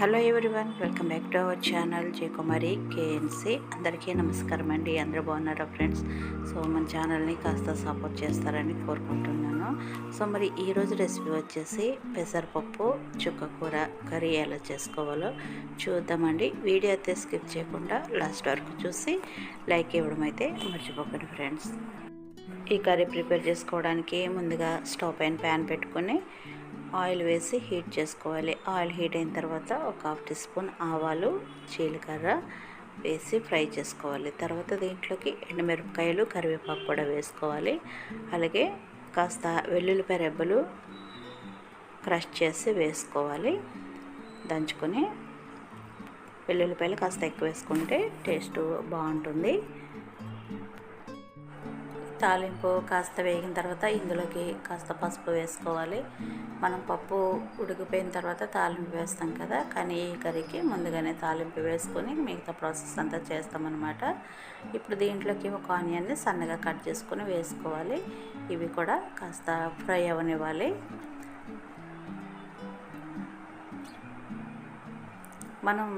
Hello everyone welcome back to our channel J Kumari KNC. అందరికీ నమస్కారం అండి. అందరూ బాగున్నారా ఫ్రెండ్స్? సో మన ఛానల్ని కాస్త సపోర్ట్ చేస్తారని కోరుకుంటున్నాను. సో మరి ఈరోజు రెసిపీ వచ్చేసి పెసరపప్పు చుక్క కూర కర్రీ ఎలా చేసుకోవాలో చూద్దామండి. వీడియో అయితే స్కిప్ చేయకుండా లాస్ట్ వరకు చూసి లైక్ ఇవ్వడం అయితే మర్చిపోకండి ఫ్రెండ్స్. ఈ కర్రీ ప్రిపేర్ చేసుకోవడానికి ముందుగా స్టవ్ పైన ప్యాన్ పెట్టుకొని ఆయిల్ వేసి హీట్ చేసుకోవాలి. ఆయిల్ హీట్ అయిన తర్వాత ఒక హాఫ్ టీ స్పూన్ ఆవాలు జీలకర్ర వేసి ఫ్రై చేసుకోవాలి. తర్వాత దీంట్లోకి ఎండుమిరపకాయలు కరివేపాకు కూడా వేసుకోవాలి. అలాగే కాస్త వెల్లుల్లిపాయ రెబ్బలు క్రష్ చేసి వేసుకోవాలి. దంచుకొని వెల్లుల్లిపాయలు కాస్త ఎక్కువ వేసుకుంటే టేస్ట్ బాగుంటుంది. తాలింపు కాస్త వేగిన తర్వాత ఇందులోకి కాస్త పసుపు వేసుకోవాలి. మనం పప్పు ఉడికిపోయిన తర్వాత తాలింపు వేస్తాం కదా కానీ ఈ కర్రీకి ముందుగానే తాలింపు వేసుకొని మిగతా ప్రాసెస్ అంతా చేస్తామన్నమాట. ఇప్పుడు దీంట్లోకి ఒక ఆనియన్ని సన్నగా కట్ చేసుకొని వేసుకోవాలి. ఇవి కూడా కాస్త ఫ్రై అవనివ్వాలి. మనం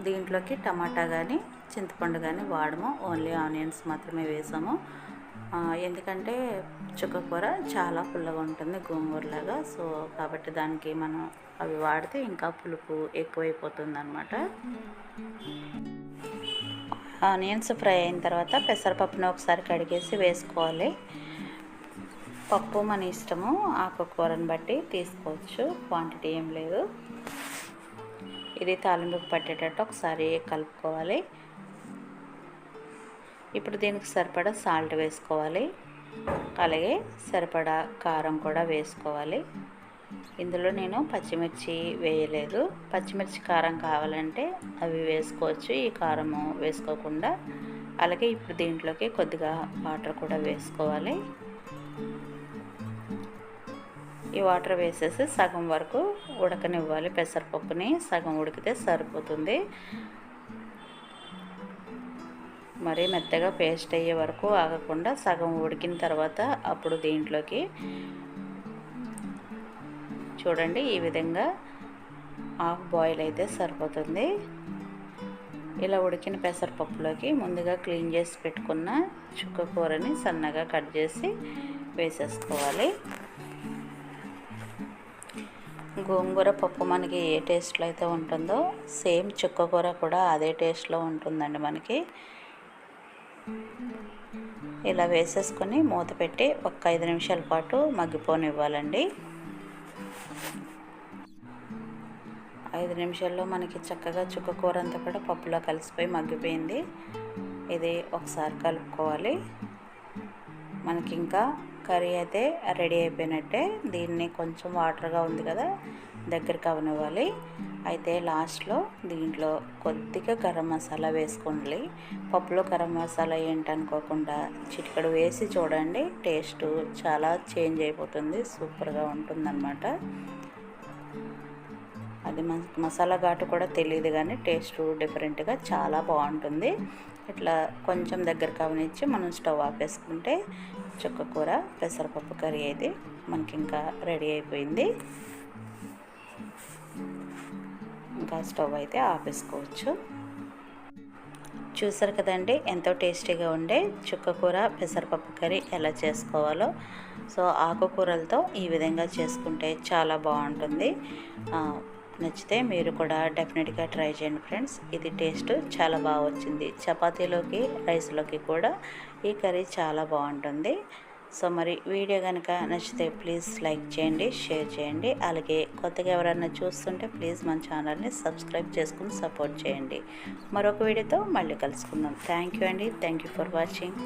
దీంట్లోకి టమాటా కానీ చింతపండు కానీ వాడము. ఓన్లీ ఆనియన్స్ మాత్రమే వేసాము. ఎందుకంటే చుక్కకూర చాలా పుల్లగా ఉంటుంది గోంగూరలాగా. సో కాబట్టి దానికి మనం అవి వాడితే ఇంకా పులుపు ఎక్కువైపోతుంది అనమాట ఆనియన్స్ ఫ్రై అయిన తర్వాత పెసరపప్పును ఒకసారి కడిగేసి వేసుకోవాలి. పప్పు మన ఇష్టము ఆకుకూరని బట్టి తీసుకోవచ్చు క్వాంటిటీ ఏం లేదు. ఇది తాలింపుకు పట్టేటట్టు ఒకసారి కలుపుకోవాలి. ఇప్పుడు దీనికి సరిపడా సాల్ట్ వేసుకోవాలి. అలాగే సరిపడా కారం కూడా వేసుకోవాలి. ఇందులో నేను పచ్చిమిర్చి వేయలేదు. పచ్చిమిర్చి కారం కావాలంటే అవి వేసుకోవచ్చు. ఈ కారము వేసుకోకుండా అలాగే ఇప్పుడు దీంట్లోకి కొద్దిగా వాటర్ కూడా వేసుకోవాలి. ఈ వాటర్ వేసేసి సగం వరకు ఉడకనివ్వాలి. పెసరపప్పుని సగం ఉడికితే సరిపోతుంది. మరీ మెత్తగా పేస్ట్ అయ్యే వరకు ఆగకుండా సగం ఉడికిన తర్వాత అప్పుడు దీంట్లోకి చూడండి ఈ విధంగా హాఫ్ బాయిల్ అయితే సరిపోతుంది. ఇలా ఉడికిన పెసరపప్పులోకి ముందుగా క్లీన్ చేసి పెట్టుకున్న చుక్క కూరని సన్నగా కట్ చేసి వేసేసుకోవాలి. గోంగూర పప్పు మనకి ఏ టేస్ట్లో అయితే ఉంటుందో సేమ్ చుక్క కూర కూడా అదే టేస్ట్లో ఉంటుందండి మనకి. ఇలా వేసేసుకొని మూత పెట్టి ఒక ఐదు నిమిషాల పాటు మగ్గిపోనివ్వాలండి. ఐదు నిమిషాల్లో మనకి చక్కగా చుక్క కూర అంతా కూడా పప్పులో కలిసిపోయి మగ్గిపోయింది. ఇది ఒకసారి కలుపుకోవాలి. మనకి ఇంకా కర్రీ అయితే రెడీ అయిపోయినట్టే. దీన్ని కొంచెం వాటర్గా ఉంది కదా దగ్గరికి అవనివ్వాలి అయితే లాస్ట్లో దీంట్లో కొద్దిగా గరం మసాలా వేసుకోండి. పప్పులో గరం మసాలా ఏంటనుకోకుండా చిటికడు వేసి చూడండి టేస్ట్ చాలా చేంజ్ అయిపోతుంది సూపర్గా ఉంటుందన్నమాట. అది మసాలా ఘాటు కూడా తెలియదు కానీ టేస్ట్ డిఫరెంట్గా చాలా బాగుంటుంది. ఇట్లా కొంచెం దగ్గర కావనిచ్చి మనం స్టవ్ ఆపేసుకుంటే చుక్క కూర పెసరపప్పు కర్రీ అయితే మనకి ఇంకా రెడీ అయిపోయింది. ఇంకా స్టవ్ అయితే ఆపేసుకోవచ్చు. చూసారు కదండి ఎంతో టేస్టీగా ఉండే చుక్కకూర పెసరపప్పు కర్రీ ఎలా చేసుకోవాలో. సో ఆకుకూరలతో ఈ విధంగా చేసుకుంటే చాలా బాగుంటుంది. నచ్చితే మీరు కూడా డెఫినెట్గా ట్రై చేయండి ఫ్రెండ్స్. ఇది టేస్ట్ చాలా బాగా వచ్చింది. చపాతీలోకి రైస్లోకి కూడా ఈ కర్రీ చాలా బాగుంటుంది. సో మరి వీడియో కనుక నచ్చితే ప్లీజ్ లైక్ చేయండి షేర్ చేయండి. అలాగే కొత్తగా ఎవరన్నా చూస్తుంటే ప్లీజ్ మన ఛానల్ని సబ్స్క్రైబ్ చేసుకుని సపోర్ట్ చేయండి. మరొక వీడియోతో మళ్ళీ కలుసుకుందాం. థ్యాంక్ యూ అండి. Thank you for watching.